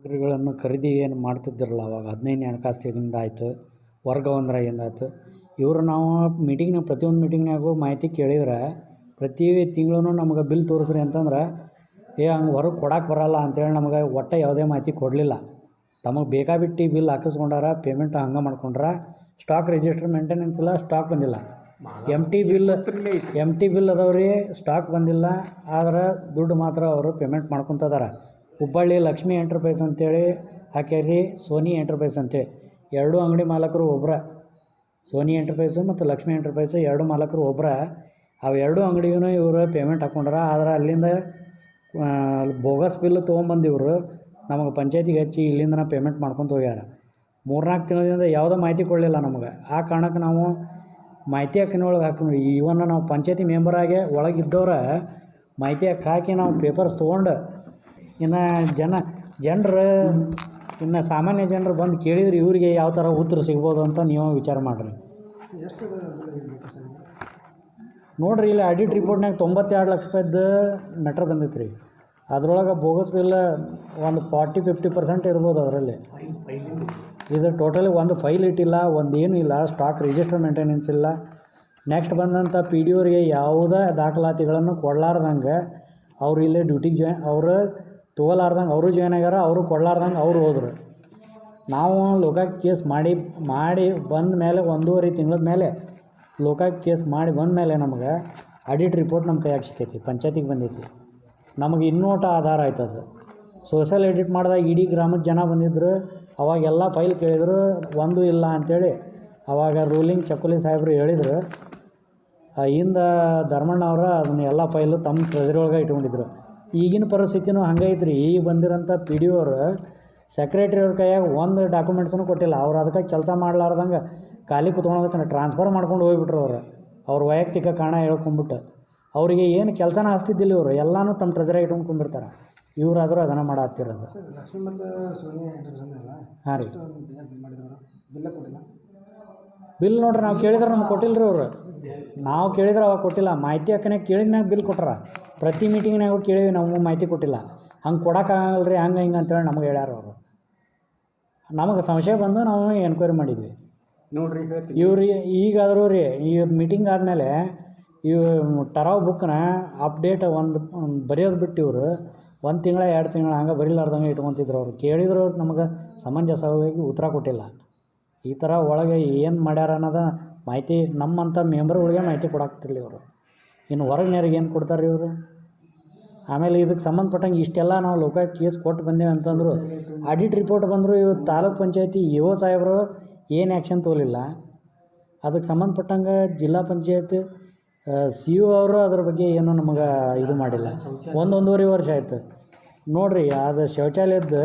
ಸಾಮಗ್ರಿಗಳನ್ನು ಖರೀದಿ ಏನು ಮಾಡ್ತಿದ್ದಿರಲ್ಲ ಅವಾಗ ಹದಿನೈದನೇ ಇದರಿಂದ ಆಯಿತು ಒಂದರ ಆಯ್ತು ಇವರು ನಾವು ಮೀಟಿಂಗ್ನಾಗ ಪ್ರತಿಯೊಂದು ಮೀಟಿಂಗ್ನಾಗೂ ಮಾಹಿತಿ ಕೇಳಿದ್ರೆ ಪ್ರತಿ ತಿಂಗಳೂ ನಮ್ಗೆ ಬಿಲ್ ತೋರಿಸ್ರಿ ಅಂತಂದ್ರೆ ಏ ಹಂಗೆ ಹೊರಗೆ ಕೊಡಕ್ಕೆ ಬರಲ್ಲ ಅಂತೇಳಿ ನಮ್ಗೆ ಒಟ್ಟು ಯಾವುದೇ ಮಾಹಿತಿ ಕೊಡಲಿಲ್ಲ. ತಮಗೆ ಬೇಕಾಬಿಟ್ಟು ಬಿಲ್ ಹಾಕಿಸ್ಕೊಂಡಾರ ಪೇಮೆಂಟ್ ಹಂಗೆ ಮಾಡ್ಕೊಂಡ್ರ ಸ್ಟಾಕ್ ರಿಜಿಸ್ಟರ್ ಮೇಂಟೆನೆನ್ಸ್ ಇಲ್ಲ ಸ್ಟಾಕ್ ಬಂದಿಲ್ಲ. M T bill M T bill ಅದಾವೆ ರೀ ಸ್ಟಾಕ್ ಬಂದಿಲ್ಲ ಆದ್ರೆ ದುಡ್ಡು ಮಾತ್ರ ಅವರು ಪೇಮೆಂಟ್ ಮಾಡ್ಕೊತದಾರ. ಹುಬ್ಬಳ್ಳಿ ಲಕ್ಷ್ಮೀ ಎಂಟರ್ಪ್ರೈಸ್ ಅಂತೇಳಿ ಹಾಕ್ಯಾರಿ ಸೋನಿ ಎಂಟರ್ಪ್ರೈಸ್ ಅಂತೇಳಿ. ಎರಡೂ ಅಂಗಡಿ ಮಾಲಕರು ಒಬ್ಬರ ಸೋನಿ ಎಂಟರ್ಪ್ರೈಸು ಮತ್ತು ಲಕ್ಷ್ಮೀ ಎಂಟರ್ಪ್ರೈಸು ಎರಡು ಮಾಲಕರು ಒಬ್ಬರ ಅವು ಎರಡೂ ಅಂಗಡಿಗೂ ಇವರು ಪೇಮೆಂಟ್ ಹಾಕ್ಕೊಂಡ್ರ ಆದ್ರೆ ಅಲ್ಲಿಂದ ಬೋಗಸ್ ಬಿಲ್ ತೊಗೊಂಬಂದು ಇವರು ನಮಗೆ ಪಂಚಾಯತಿಗೆ ಹಚ್ಚಿ ಇಲ್ಲಿಂದನೇ ಪೇಮೆಂಟ್ ಮಾಡ್ಕೊಂತ ಹೋಗ್ಯಾರ. ಮೂರ್ನಾಲ್ಕು ತಿಂಗಳಿಂದ ಯಾವುದೋ ಮಾಹಿತಿ ಕೊಡಲಿಲ್ಲ ನಮ್ಗೆ. ಆ ಕಾರಣಕ್ಕೆ ನಾವು ಮಾಹಿತಿ ಹಕ್ಕಿನ ಒಳಗೆ ಹಾಕಿ ಇವನ್ನ ನಾವು ಪಂಚಾಯತಿ ಮೆಂಬರಾಗೆ ಒಳಗಿದ್ದವ್ರ ಮಾಹಿತಿ ಹಾಕಿ ನಾವು ಪೇಪರ್ಸ್ ತೊಗೊಂಡು ಇನ್ನು ಜನ, ಜನರು, ಇನ್ನು ಸಾಮಾನ್ಯ ಜನರು ಬಂದು ಕೇಳಿದ್ರೆ ಇವರಿಗೆ ಯಾವ ಥರ ಉತ್ತರ ಸಿಗ್ಬೋದು ಅಂತ ನೀವು ವಿಚಾರ ಮಾಡಿರಿ. ನೋಡಿರಿ, ಇಲ್ಲಿ ಆಡಿಟ್ ರಿಪೋರ್ಟ್ನಾಗ ತೊಂಬತ್ತೆರಡು ಲಕ್ಷ ರೂಪಾಯಿದ್ದು ಮೆಟ್ರ್ ಬಂದೈತೆ ರೀ ಅದ್ರೊಳಗೆ ಬೋಗಸ್ ಬಿಲ್ ಒಂದು ಫಾರ್ಟಿ ಫಿಫ್ಟಿ ಪರ್ಸೆಂಟ್ ಇರ್ಬೋದು ಅದರಲ್ಲಿ. ಇದು ಟೋಟಲಿ ಒಂದು ಫೈಲ್ ಇಟ್ಟಿಲ್ಲ, ಒಂದು ಏನು ಇಲ್ಲ ಸ್ಟಾಕ್ ರಿಜಿಸ್ಟರ್ ಮೇಂಟೆನೆನ್ಸ್ ಇಲ್ಲ. ನೆಕ್ಸ್ಟ್ ಬಂದಂಥ ಪಿ ಡಿ ಓರಿಗೆ ಯಾವುದೇ ದಾಖಲಾತಿಗಳನ್ನು ಕೊಡಲಾರ್ದಂಗೆ ಅವರು ಇಲ್ಲೇ ಡ್ಯೂಟಿಗೆ ಜಾಯ್ ಅವರು ತೊಗೊಲಾರ್ದಂಗೆ ಅವರು ಜಾಯ್ನ್ ಆಗ್ಯಾರ, ಅವರು ಕೊಡ್ಲಾರ್ದಂಗೆ ಅವರು ಹೋದರು. ನಾವು ಲೋಕಾಕ್ ಕೇಸ್ ಮಾಡಿ ಮಾಡಿ ಬಂದ ಮೇಲೆ ಒಂದೂವರೆ ತಿಂಗಳ ಮೇಲೆ ಲೋಕಾಕ್ ಕೇಸ್ ಮಾಡಿ ಬಂದ ಮೇಲೆ ನಮಗೆ ಆಡಿಟ್ ರಿಪೋರ್ಟ್ ನಮ್ಮ ಕೈಯಾಗ ಸಿಕ್ಕೈತಿ, ಪಂಚಾಯತಿಗೆ ಬಂದೈತಿ. ನಮಗೆ ಇನ್ನೋಟ ಆಧಾರ ಆಯ್ತದ ಸೋಷಿಯಲ್ ಎಡಿಟ್ ಮಾಡಿದಾಗ ಇಡೀ ಗ್ರಾಮದ ಜನ ಬಂದಿದ್ದರು ಅವಾಗೆಲ್ಲ ಫೈಲ್ ಕೇಳಿದರು, ಒಂದು ಇಲ್ಲ ಅಂಥೇಳಿ ಅವಾಗ ರೂಲಿಂಗ್ ಚಕ್ಕುಲಿ ಸಾಹೇಬರು ಹೇಳಿದರು. ಹಿಂದೆ ಅವ್ರು ಅದನ್ನ ಎಲ್ಲ ಫೈಲು ತಮ್ಮ ಟ್ರೆಜರಿ ಒಳಗೆ ಇಟ್ಕೊಂಡಿದ್ರು. ಈಗಿನ ಪರಿಸ್ಥಿತಿನೂ ಹಂಗೆ ಐತ್ರಿ ಈಗ ಬಂದಿರೋಂಥ ಪಿ ಡಿ ಅವರು ಸೆಕ್ರೆಟ್ರಿ ಅವ್ರ ಕೈಯಾಗ ಒಂದು ಡಾಕ್ಯುಮೆಂಟ್ಸನ್ನು ಕೊಟ್ಟಿಲ್ಲ. ಅವ್ರು ಅದಕ್ಕೆ ಕೆಲಸ ಮಾಡಲಾರ್ದಂಗೆ ಖಾಲಿ ಕುತ್ಕೊಳೋದಕ್ಕೆ ಟ್ರಾನ್ಸ್ಫರ್ ಮಾಡ್ಕೊಂಡು ಹೋಗಿಬಿಟ್ರು ಅವ್ರು. ಅವ್ರ ವೈಯಕ್ತಿಕ ಕಾರಣ ಹೇಳ್ಕೊಂಬಿಟ್ಟು. ಅವರಿಗೆ ಏನು ಕೆಲಸನ ಹಾಸ್ತಿದ್ದಿಲ್ಲ ಇವರು. ಎಲ್ಲನೂ ತಮ್ಮ ಟ್ರೆಜರಿ ಇಟ್ಕೊಂಡು ಕುಂದಿರ್ತಾರೆ ಇವರಾದರೂ ಅದನ್ನು ಮಾಡತ್ತಿರೋದು. ಹಾಂ ರೀ. ಬಿಲ್ ನೋಡ್ರಿ ನಾವು ಕೇಳಿದ್ರೆ ನಮ್ಗೆ ಕೊಟ್ಟಿಲ್ಲ ರೀ ಅವರು. ನಾವು ಕೇಳಿದ್ರೆ ಅವಾಗ ಕೊಟ್ಟಿಲ್ಲ. ಮಾಹಿತಿ ಹಕ್ಕನಾಗ ಕೇಳಿದ್ಮ್ಯಾಗ ಬಿಲ್ ಕೊಟ್ಟಾರ ಪ್ರತಿ ಮೀಟಿಂಗ್ನಾಗ ಕೇಳೀವಿ ನಾವು ಮಾಹಿತಿ ಕೊಟ್ಟಿಲ್ಲ. ಹಂಗೆ ಕೊಡೋಕ್ಕಾಗಲ್ಲ ರೀ ಹಂಗೆ ಹಿಂಗೆ ಅಂತೇಳಿ ನಮಗೆ ಹೇಳ್ಯಾರ ಅವರು. ನಮಗೆ ಸಂಶಯ ಬಂದು ನಾವು ಎನ್ಕ್ವೈರಿ ಮಾಡಿದ್ವಿ. ನೋಡ್ರಿ ಇವ್ರಿ ಈಗಾದರೂ ರೀ ಈ ಮೀಟಿಂಗ್ ಆದಮೇಲೆ ಇವು ಟರಾವ್ ಬುಕ್ನ ಅಪ್ಡೇಟ್ ಒಂದು ಬರೆಯೋದು ಬಿಟ್ಟು ಇವರು ಒಂದು ತಿಂಗಳ ಎರಡು ತಿಂಗಳ ಹಂಗೆ ಬರೀಲಾರ್ದಂಗೆ ಇಟ್ಕೊತಿದ್ರು ಅವ್ರು. ಕೇಳಿದ್ರು ನಮಗೆ ಸಮಂಜಸವಾಗಿ ಉತ್ತರ ಕೊಟ್ಟಿಲ್ಲ. ಈ ಥರ ಒಳಗೆ ಏನು ಮಾಡ್ಯಾರ ಅನ್ನೋದ ಮಾಹಿತಿ ನಮ್ಮಂಥ ಮೆಂಬರ್ಗಳಿಗೆ ಮಾಹಿತಿ ಕೊಡಾಕ್ತಿರ್ಲಿ ಇವರು. ಇನ್ನು ಹೊರಗಿನವ್ರಿಗೆ ಏನು ಕೊಡ್ತಾರೆ ಇವರು? ಆಮೇಲೆ ಇದಕ್ಕೆ ಸಂಬಂಧಪಟ್ಟಂಗೆ ಇಷ್ಟೆಲ್ಲ ನಾವು ಲೋಕಾಯುಕ್ತ ಕೇಸ್ ಕೊಟ್ಟು ಬಂದೇವೆ ಅಂತಂದ್ರು, ಆಡಿಟ್ ರಿಪೋರ್ಟ್ ಬಂದರೂ ಇವತ್ತು ತಾಲೂಕು ಪಂಚಾಯತಿ ಇ ಒ ಸಾಹೇಬರು ಏನು ಆ್ಯಕ್ಷನ್ ತೋಲಿಲ್ಲ. ಅದಕ್ಕೆ ಸಂಬಂಧಪಟ್ಟಂಗೆ ಜಿಲ್ಲಾ ಪಂಚಾಯತ್ ಸಿ ಇ ಅವರು ಅದ್ರ ಬಗ್ಗೆ ಏನೂ ನಮಗೆ ಇದು ಮಾಡಿಲ್ಲ. ಒಂದು ಒಂದೂವರೆ ವರ್ಷ ಆಯಿತು. ನೋಡಿರಿ ಅದು ಶೌಚಾಲಯದ್ದು